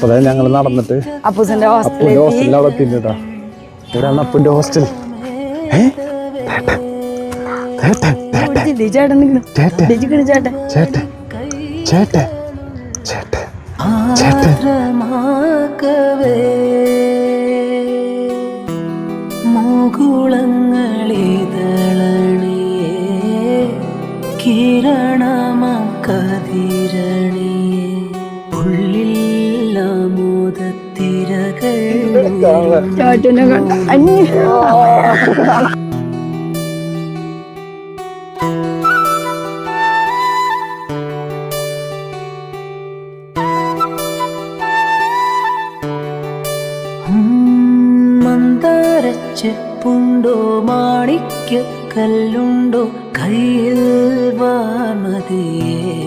അപ്പോഴേ ഞങ്ങൾ നടന്നിട്ട് അപ്പൂസിന്റെ അപ്പുന്റെ ഹോസ്റ്റലിൽ അവിടെ എത്തിയിട്ടാ ഇവിടെയാണ് അപ്പുന്റെ ഹോസ്റ്റൽ ഏ? ചേട്ടൻ ചേട്ടൻ. ചാറ്റനെ ചെപ്പുണ്ടോ മാണിക്ക കല്ലുണ്ടോ? കയ്യിൽ വാമതിയേ